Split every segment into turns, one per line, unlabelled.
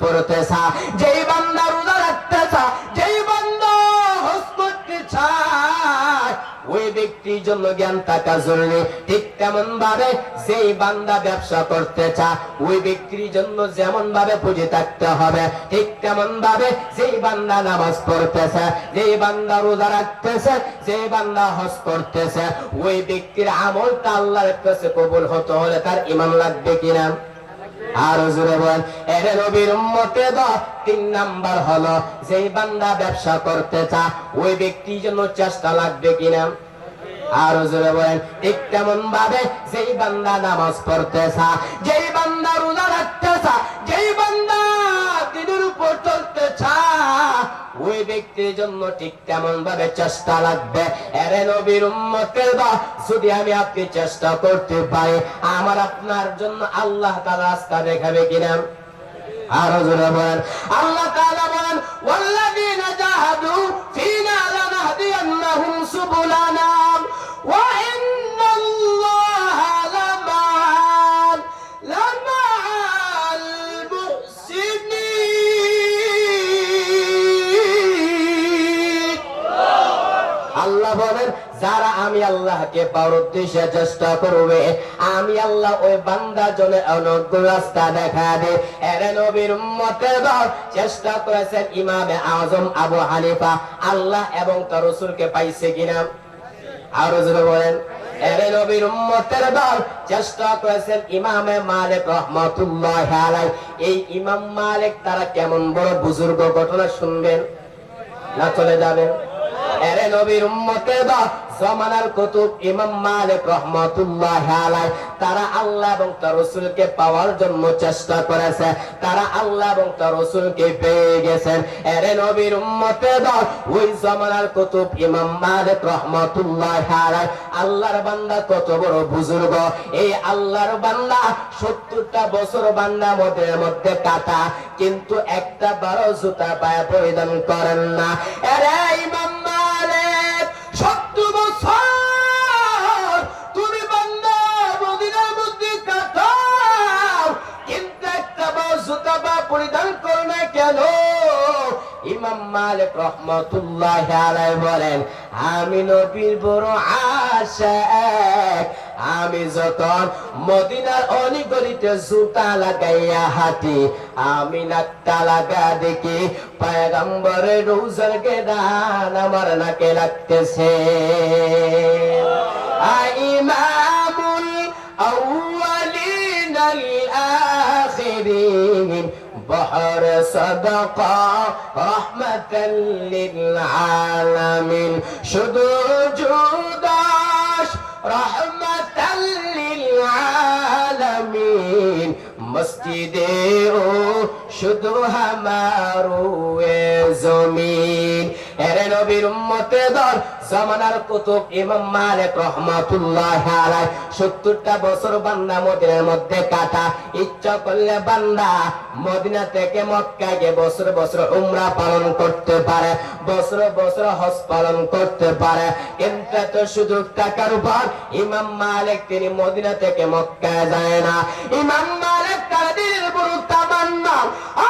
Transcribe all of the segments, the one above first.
পড়তেছা যেই রোজা রাখতেছা, যেই হজ ওই ব্যক্তির জন্য জ্ঞান থাকা জরুরি ঠিক তেমন ভাবে সেই বান্দা ব্যবসা করতে চায় ওই ব্যক্তির জন্য যেমন ভাবে পুঁজি থাকতে হবে, ঠিক তেমন ভাবে যেই বান্দা নামাজ পড়তেছে, যেই বান্দা রোজা রাখতেছে, যেই বান্দা হজ করতেছে, ওই ব্যক্তির আমলটা আল্লাহর কাছে কবুল হতে হলে তার ইমান লাগবে কিনা? আরও জোরে বল, এরে নবীর উম্মতে তিন নাম্বার হলো, যেই বান্দা ব্যবসা করতে চা, ওই ব্যক্তির জন্য চেষ্টা লাগবে কিনা? আরও জোরে বলেন ঠিক তেমন ভাবে যেই বান্দা নামাজ পড়তে চা, যেই বান্দা রোজা রাখতে চা, যেই বান্দা দিনের উপর ওই ব্যক্তির জন্য ঠিক তেমন ভাবে চেষ্টা লাগবে। এরে নবীর উম্মতের দল, যদি আমি আপনি চেষ্টা করতে পারি, আমার আপনার জন্য আল্লাহ তাআলা রাস্তা দেখাবে কিনা? আরও জোরে বলেন। আল্লাহ তাআলা বলেন, ওয়াল্লাযীনা জাহাদু ফীনা লানাহদিয়ান্নাহুম সুবুলানা, ওয়া ইন্নাল্লাহা আল্লাহ বলেন, যারা আমি আল্লাহকে পাওয়ার উদ্দেশ্যে চেষ্টা করবে, আমি আল্লাহ ওই বান্দা জনে অনগ্র রাস্তা দেখা দে। এরে নবীর উম্মতের চেষ্টা করেছেন ইমামে আজম আবু হানিফা, আল্লাহ এবং তার রসুলকে পাইছে কিনা? আরও জোরে বলেন, এরে নবীর উম্মতের দল চেষ্টা করেছেন ইমামে মালিক রহমাতুল্লাহ আলাই এই ইমাম মালিক তারা কেমন বড় বুজুর্গ ঘটনা শুনবেন না চলে যাবেন? এরে নবীর উম্মতের দল জমানার কুতুব ইমাম মালিক তারা আল্লাহ এবং তার পাওয়ার জন্য চেষ্টা করেছে। তারা আল্লাহ এবং তার পেয়ে গেছেন। এরে নবীর উম্মতের দল ওই জমানার কুতুব ইমাম মালিক আল্লাহর বান্দা কত বড় বুজুর্গ। এই আল্লাহর বান্দা সত্তরটা বছর বান্দা মধ্যে মধ্যে কাটা, কিন্তু একটা বারো জুতা পায়ে পরিধান করেন না। এরে ইমাম পরিধান করো না কেন? ইমাম মালিক রহমতুল্লাহ আলাই বলেন আমি নবীর বড় আশা আমি যখন মদিনার অলিগলিতে জুতা লাগাইয়া হাঁটি আমি নাকটা লাগা দেখি পায়গাম্বরের রোজার গেদান আমার নাকে লাগতেছে ইমামুল আউয়ালিন আল আখিরিন بحر صدقة رحمة للعالمين শুধু জুদাস رحمة للعالمين মসজিদে ও শুধু হামারু এ জমিন এরে নবীর উম্মতে দল জামানার কুতুব ইমাম মালিক রহমাতুল্লাহ আলাই 70টা বছর বান্দা মদিনার মধ্যে কাটা। ইচ্ছা করলে বান্দা মদিনা থেকে মক্কা গিয়ে বছর বছর উমরা পালন করতে পারে, বছর বছর হজ পালন করতে পারে। কিন্তু এত সুযোগ টাকার উপর ইমাম মালিক তিনি মদিনা থেকে মক্কা যায় না। ইমাম মালিক তার দিনের বড় তামান্না।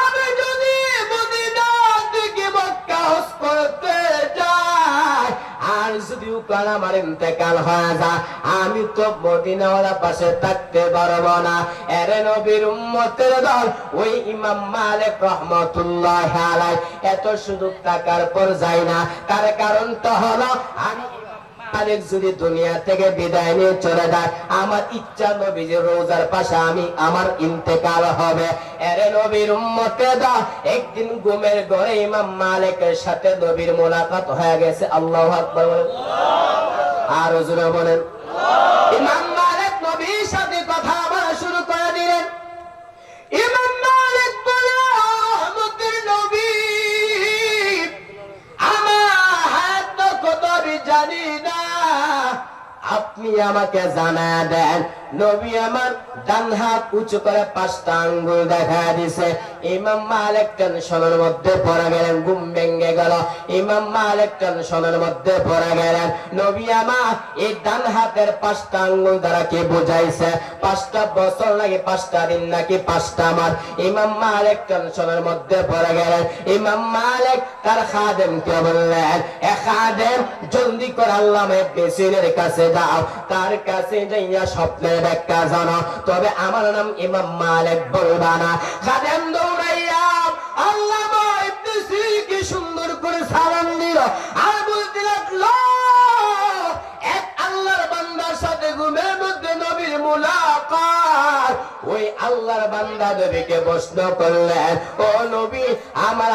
আমি যদি মদিনা থেকে মক্কা হজ করতে আর যদি উকাল আমার ইন্তেকাল হয়ে যা আমি তো মদিনাওয়ালা পাশে থাকতে পারব না। এরে নবীর উম্মতের দল, ওই ইমাম মালিক রহমতুল্লাহ আলাই এত সুযোগ থাকার পর যায় না। তার কারণ তো হলো, আমি মালিক যদি দুনিয়া থেকে বিদায় নিয়ে চলে যায়, আমার ইচ্ছা নবীজির রোজার পাশে আমি আমার ইন্তেকাল হবে। এরে নবীর উম্মতে দা একদিন ঘুমের ঘরে ইমাম মালিকের সাথে নবীর মোলাকাত হয়ে গেছে। আল্লাহ আকবার বলেন। আর জোরে বলেন। ইমাম মালিক নবীর সাথে কথা বলা শুরু করে দিলেন। ইমাম আপনি আমাকে জানা দেন। নবী আমার ডান হাত উঁচু করে পাঁচটা আঙ্গুল দেখা দিছে। ইমাম মালিক টেনশনের মধ্যে পড়ে গেলেন, ঘুম ভেঙে গেল। ইমাম মালিক টেনশনের মধ্যে পড়ে গেলেন। নবী আমার এই ডান হাতের পাঁচটা আঙ্গুল দ্বারা কি বুঝাইছে? পাঁচটা বছর নাকি পাঁচটা দিন নাকি পাঁচটা মাস? ইমাম মালিক টেনশনের মধ্যে পড়ে গেলেন। ইমাম মালিক তার খাদেম কে বললেন, এ খাদেম, জলদি করে আল্লাহ বেসিনের কাছে যাও। তার কাছে যাইয়া স্বপ্নের ব্যাখ্যা জানো। তবে আমার নাম ইমাম মালিক বলবা না। খাদেম দৌড়াইয়া আল্লাহ কি সুন্দর করে সালাম দিল। আর এক আল্লাহর বান্দার সাথে মধ্যে নবীর মুলাকাত। ওই আল্লাহর বান্দা নবীকে প্রশ্ন করলেন, ও নবী, আমার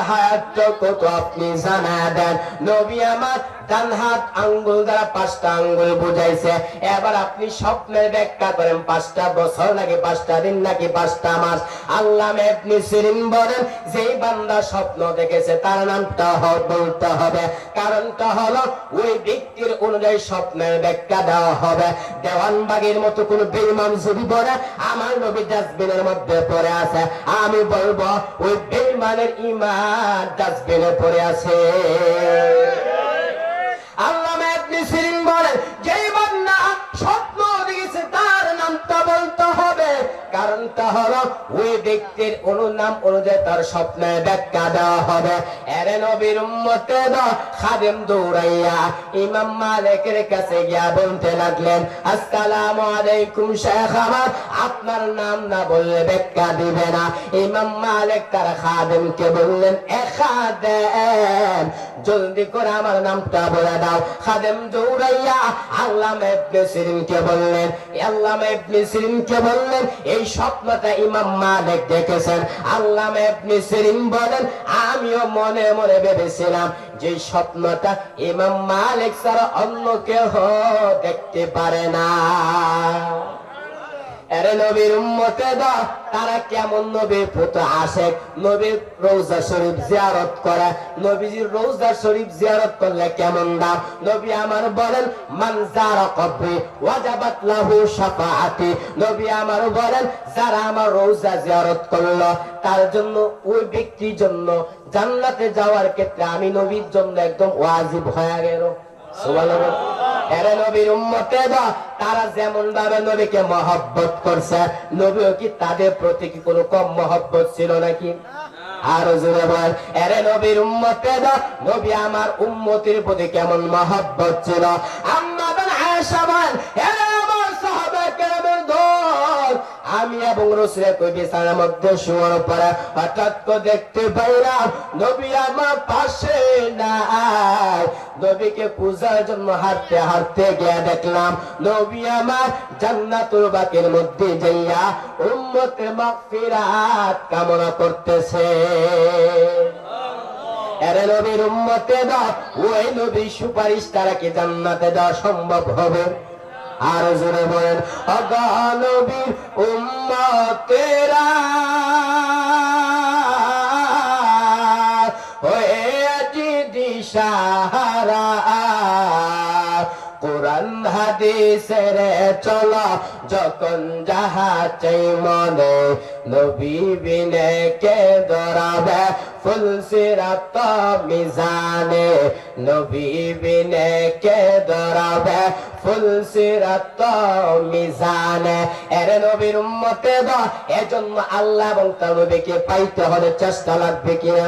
কত আপনি জানা দেন। নবী আমার ডান হাত আঙ্গুল দ্বারা পাঁচটা আঙ্গুল বুঝাইছে। এবার আপনি স্বপ্নের ব্যাখ্যা করেন, পাঁচটা বছর নাকি পাঁচটা দিন নাকি পাঁচটা মাস? আল্লাহ আপনি সিরিন বলেন, যেই বান্দা স্বপ্ন দেখেছে, তার নামটা বলতে হবে। কারণটা হলো, ওই ব্যক্তির অনুযায়ী স্বপ্নের ব্যাখ্যা দেওয়া হবে। দেওয়ানবাগের মতো কোন বেইমান যদি বলে আমার নবী ডাস্টবিনের মধ্যে পড়ে আছে। আমি বলব ওই বেইমানের ইমান ডাস্টবিনে পড়ে আছে। খাদেম আপনার নাম না বললে ব্যাখ্যা দিবে না। ইমাম মালিক তার খাদেমকে বললেন জলদি করে আমার নামটা বলে দাও। খাদেম দৌড়াইয়া আল্লামা ইবনে বললেন, আল্লামা ইবনে বললেন, এই স্বপ্নটা ইমাম মালিক দেখেছেন। আল্লামা ইবনে সিরিন বলেন, আমিও মনে মনে ভেবেছিলাম যে স্বপ্নটা ইমাম মালিক ছাড়া অন্য কেউ দেখতে পারে না। এরে নবীর তারা কেমন নবীর পুত্র আসে? নবীর রোজা শরীফ জিয়ারত করে। নবীজির রোজা শরীফ জিয়ারত করলে কেমন নবী আমার বলেন যারা ওয়াজাবাত লাহু শাফাআতি। নবী আমার বলেন, যারা আমার রোজা জিয়ারত করল, তার জন্য, ওই ব্যক্তির জন্য জান্নাতে যাওয়ার ক্ষেত্রে আমি নবীর জন্য একদম ওয়াজিব হয়ে তারা যেমন ভাবে নবীকে মহব্বত করছে, নবীও কি তাদের প্রতি কি কোনো কম মহব্বত ছিল নাকি? আর জোরে বল, এরে নবীর উম্মতে দা নবী আমার উম্মতির প্রতি কেমন মহব্বত ছিল? আম্মা আয়েশা বল, এরে আমি এবং রসুলের কই বিছানার মধ্যে শোয়ার পরে হঠাৎ করে দেখতে পাইলাম নবী আমার পাশে নাই। নবীকে পূজার জন্য হাঁটতে হাঁটতে গিয়ে দেখলাম নবী আমার জান্নাতুল বাকের মধ্যে যাইয়া উম্মতে মাগফিরাত কামনা করতেছে। এরে নবীর উম্মতে দাও, ওই নবীর সুপারিশ তারা কি জান্নাতে দেওয়া সম্ভব হবে? আর জোরে বলেন অগনবীর উম্মতেরা হয়ে আজি দিশাহারা কোরআন হাদিসের চলা যখন যাহা চাই মনে নবী বিনে কে দরাবে ফুল সিরাত মিজানে নবী বিনে কে দরাবে ফুল মিজান। এজন্য আল্লাহ এবং তার নবীকে পাইতে হলে চেষ্টা লাগবে কিনা?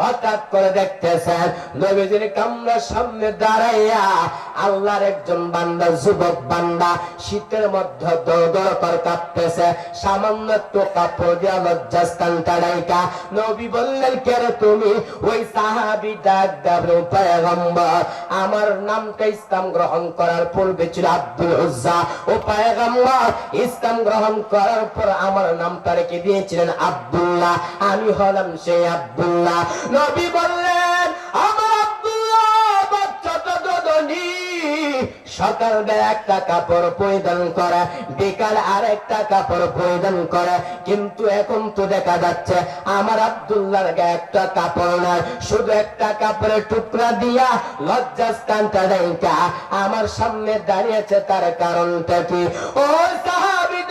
হঠাৎ করে দেখতেছেন নবীজির কামরার সামনে দাঁড়াইয়া আল্লাহর একজন বান্দা, যুবক বান্দা শীতের মধ্যে দৌড় করে কাঁপতেছে। সামান্য একটু কাপড় দিয়া লজ্জাস্থান টাড়াইকা নবী বললেন কেরে তুমি? ওই সাহাবি ডাক দাবো পয়গম্বর, আমার নামটা ইসলাম গ্রহণ করার পূর্বে ছিল আব্দুল উজ্জা। ও পয়গম্বর, ইসলাম গ্রহণ করার পর আমার নামটা রেখে দিয়েছিলেন আব্দুল্লাহ। আমি হলাম সেই আব্দুল্লাহ। নবী বললেন, আমার আব্দুল্লাহ একটা কাপড় পরিধান বিকাল আর একটা কাপড় পরিধান কিন্তু এখন তো দেখা যাচ্ছে, আমার গায়ে একটা কাপড় নাই। শুধু একটা কাপড়ের টুকরা দিয়া লজ্জাস্থানটা দেখা। আমার সামনে দাঁড়িয়েছে তার কারণটা কি? ও সাহাবি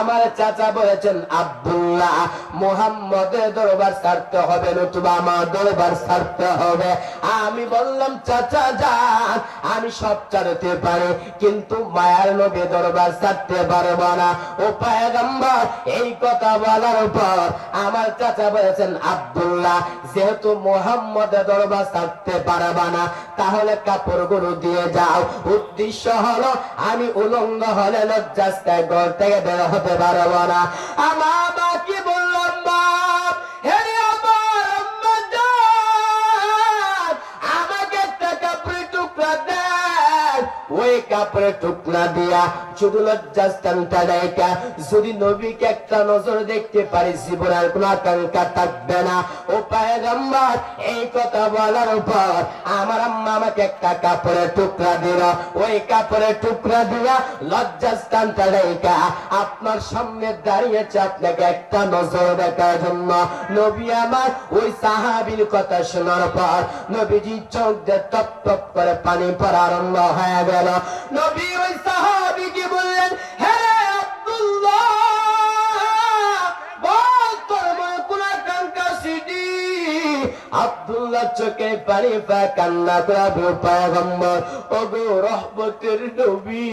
আমার চাচা বলেছেন আব্দুল্লাহ। মোহাম্মদের দরবার ছাড়তে হবে, নতুবা আমার দরবার ছাড়তে হবে। আমি বললাম, চাচা, যান। আমি সব ছাড়তে পারি, কিন্তু মায়ার নবী দরবার ছাড়তে পারব না। ও পায়গম্বর, এই কথা বলার পর আমার চাচা বলেছেন, আব্দুল্লাহ, যেহেতু মোহাম্মদের দরবার ছাড়তে পারবা না, তাহলে কাপড়গুলো দিয়ে যাও। উদ্দেশ্য হলো, আমি উলঙ্গ হলে লজ্জাস্তায় ঘর থেকে বের হতে পারব না। আমার বাকি বললাম ওই কাপড়ের টুকরা দিয়া লজ্জাস্থানটা দেখা যদি নবীকে একটা নজর দেখতে আকাঙ্ক্ষা থাকবে না। ও এই কথা বলার আমার আম্মা আমাকে একটা কাপড়ের টুকরা দিল। ওই কাপড়ের টুকরা দিয়া আপনার সামনে দাঁড়িয়েছে আপনাকে একটা নজর দেখার জন্য। নবী আমার ওই সাহাবির কথা শোনার পর নবীজি চোখ দিয়ে টপ টপ করে পানি পড়া আরম্ভ হয়ে গেল। নবী ওই সাহাবিকে আব্দুল্লাহ চোখে পানি পা, কান্না করাবে পায়গম্বর। ওগো রহমতের নবী,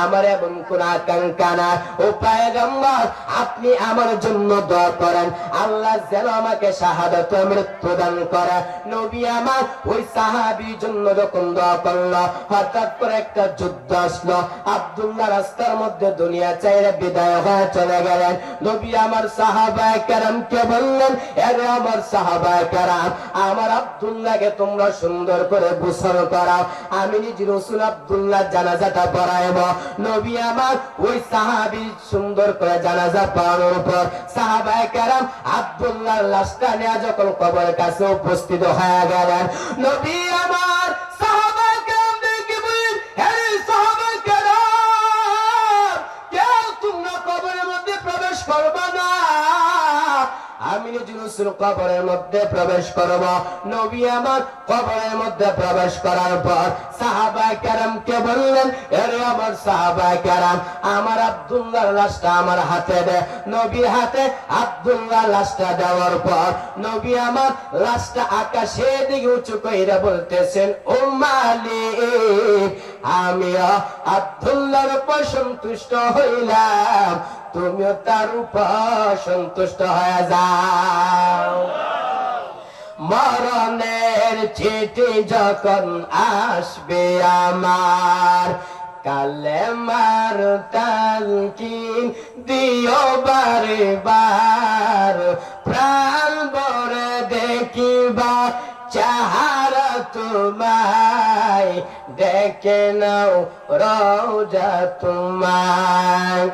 আমার এমন কোন আকাঙ্ক্ষা না। ও পায়গম্বর, আপনি আমার জন্য দোয়া করেন। আল্লাহ যেন আমাকে শাহাদত মৃত্যু দান করে। নবী আমার ওই সাহাবির জন্য যখন দোয়া করল, হঠাৎ করে একটা যুদ্ধ আসলো। আব্দুল্লাহ রাস্তার মধ্যে দুনিয়া চাইরে বিদায় হয়ে চলে গেলেন। নবী আমার সাহাবায়ে কেরামকে বললেন, এর আমার সাহাবায়ে আমার আব্দুল্লাহকে তোমরা সুন্দর করে করাও। আমি নিজ রসুল আব্দুল্লাহ জানাজাটা পড়াইব। নবী আমার ওই সাহাবি সুন্দর করে জানাজা পড়ানোর পর সাহাবায় কারাম আব্দুল্লাহ লাশটা নিয়ে যখন কবরের কাছে উপস্থিত হয়ে গেলেন, নবী আমার আমি নিজ কবরের মধ্যে প্রবেশ করব। নবী আমার কবরের মধ্যে প্রবেশ করার পর সাহাবা কেরামকে বললেন, এরে আমার সাহাবা কেরাম, আমার আব্দুল্লাহর লাশটা আমার হাতে দে। নবী হাতে আব্দুল্লাহ লাশটা দেওয়ার পর নবী আমার লাশটা আকাশে দিকে উঁচু কইরা বলতেছেন, ও মালিক, আমিও আব্দুল্লাহর উপর সন্তুষ্ট হইলাম। তুমিও তার সন্তুষ্ট হয়ে যাও। মরণের চিঠি যখন আসবে আমার কালে মার তালকিন দিও বারে বার প্রাণ বরে দেখিবা, চাহারা তোমায়। দেখে নাও রোজা তোমায়।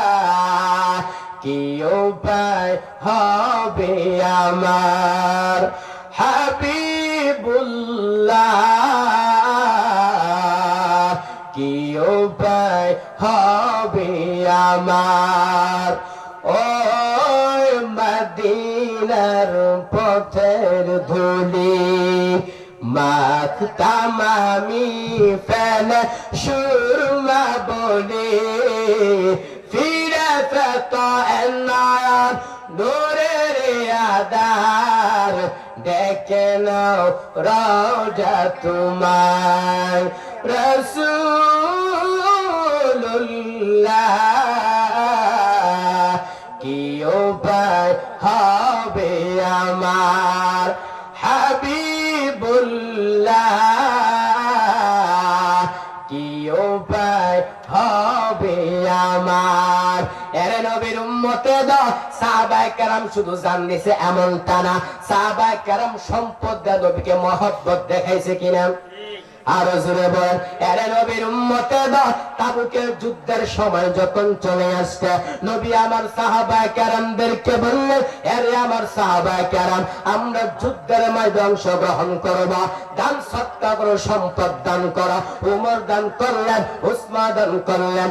রসুল্লাহ কি উপায় হবে আমার হাবিবুল্লাহ কি উপায় হবে আমার। ওই মদিনার পথের ধুলি মাখতাম আমি ফেলে সুরমা বলে। ফিরে পেত নয়ন নূরের আদার দেখে নাও তোমার রসুল্লাহ কি হবে আমার? শুধু সম্পদ মহব্বত দেখাইছে কিনা? আরও জোরে বল, এরে নবীর দান সম্পদ দান করো, উমর দান করলেন, উসমান দান করলেন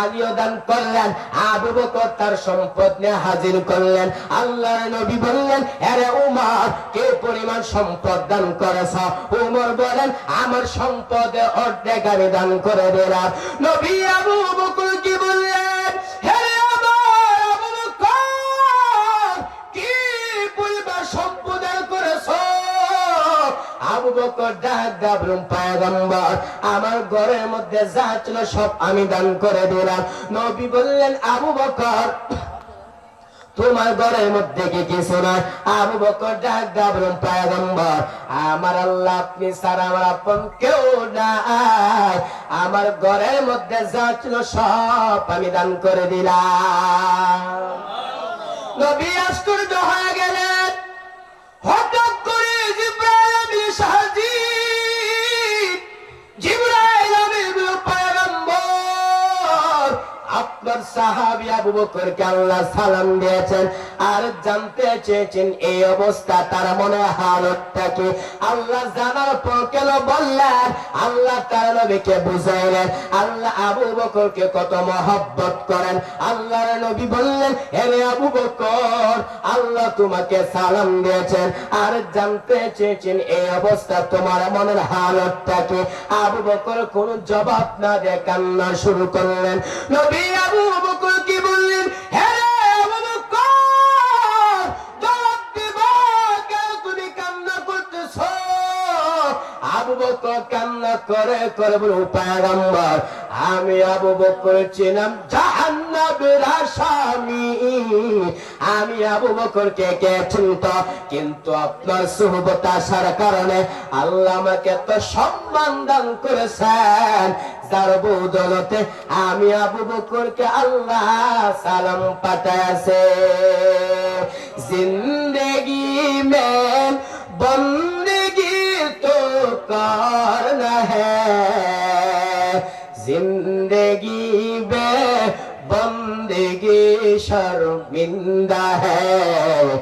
আলীও দান করলেন, আবু তার সম্পদ নিয়ে হাজির করলেন, আল্লাহর নবী বললেন, এরে উমর, কে পরিমাণ সম্পদ দান করেছ? উমর বলেন আমার সম্পদে অর্ধেক আমি দান করে দিলাম। নবী আবু বকর কি বললেন? হে কি আবু বকর ডাক পায়গম্বর, আমার ঘরের মধ্যে যা ছিল সব আমি দান করে দিলাম। নবী বললেন, আবু বকর তোমার ঘরের মধ্যে কি কিছু নয় আবু বকর ডাক দাবরুম পায়গম্বর। আমার আল্লাহ, আপনি সারা আমার আপন কেউ নাই। আমার ঘরের মধ্যে যা ছিল সব আমি দান করে দিলাম। নবী আশ্চর্য হয়ে সাহাবী আবু বকরকে আল্লাহ সালাম দিয়েছেন। আর জানতে চেয়েছেন এই অবস্থা, তার মনে হালতটা কি আল্লাহ জানার পর কেন বললেন, আল্লাহ তার নবীকে বুঝাইলেন, আল্লাহ আবু বকরকে কত মহব্বত করেন। আল্লাহর নবী বললেন এরে আবু বকর, আল্লাহ তোমাকে সালাম দিয়েছেন। আর জানতে চেয়েছেন এই অবস্থা, তোমার মনের হালতটা কি আবু বকর কোন জবাব না দিয়ে কান্না শুরু করলেন। নবী আবু বকর কত কান্না করে করে বলে পায়গাম্বার, আমি আবু বকর চিনাম জাহান্নাবের আসামি। আমি আবু বকর কে কে চিনত কিন্তু আপনার সুহবত আসার কারণে আল্লাহ আমাকে তো সম্মান দান করেছেন। তার বদলতে আমি আবু বকরকে আল্লাহ সালাম পাঠাছে জিন্দেগি মেন বন্ধ करना है जिंदगी में बंदगी शर्मिंदा है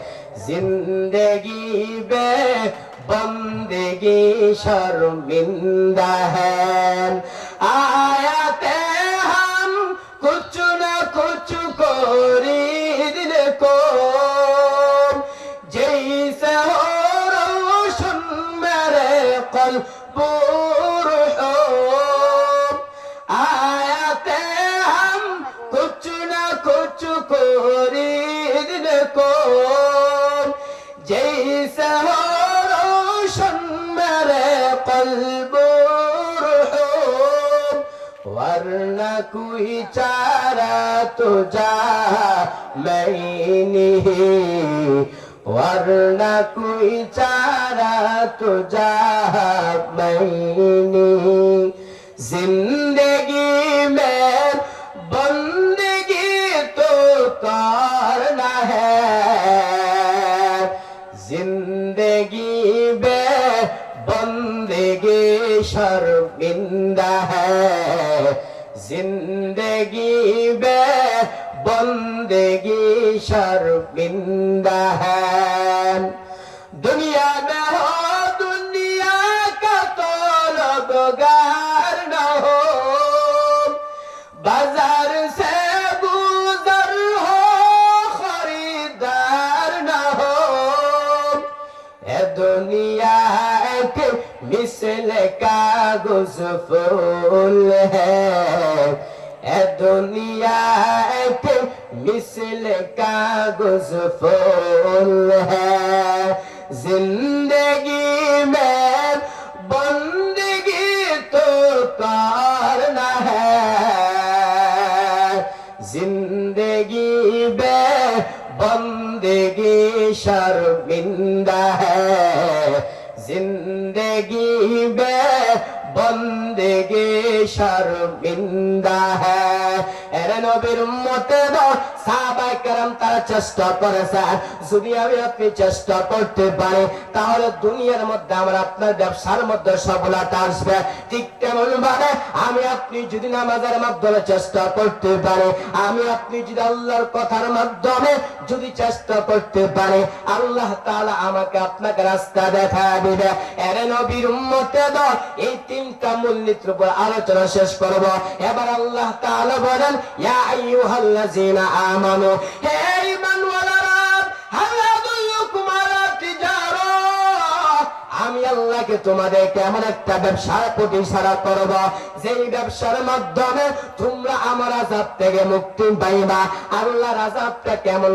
जिंदगी में बंदगी शर्मिंदा है आयाते کوئی چارہ تو جا میں نہیں ورنہ کوئی چارہ تو جا میں نہیں زندگی میں بندگی تو کرنا ہے زندگی بے بندگی شرمندہ ہے জিন্দগি বে বন্দগি শর্মিন্দা হ্যাঁ मिसल कागज फूल है ए दुनिया एक मिसल कागज फूल है जिंदगी में बंदगी तो करना है जिंदगी में बंदगी शर्मिंदा है जिंदगी में গে সর শর্মিন্দা হ্যা। এরে নবীর উম্মতে তারা চেষ্টা করেছে যদি আমি আপনি চেষ্টা করতে পারি, তাহলে দুনিয়ার মধ্যে আপনার ব্যবসার মধ্যে সফলতা আসবে। ঠিক তেমন ভাবে আমি আপনি যদি নামাজের মাধ্যমে চেষ্টা করতে পারি, আমি আপনি যদি আল্লাহর কথার মাধ্যমে যদি চেষ্টা করতে পারি, আল্লাহ তাআলা আমাকে আপনাকে রাস্তা দেখা দিবে। এরে নবীর উম্মতে এই তিনটা মূলনীতির উপর আলোচনা শেষ করব। এবার আল্লাহ বলেন আমি আল্লাহকে তোমাদের কেমন একটা ব্যবসার প্রতি ইশারা করব, যেই ব্যবসার মাধ্যমে তোমরা আমার আজাব থেকে মুক্তি পাইবা। আল্লাহর আজাবটা কেমন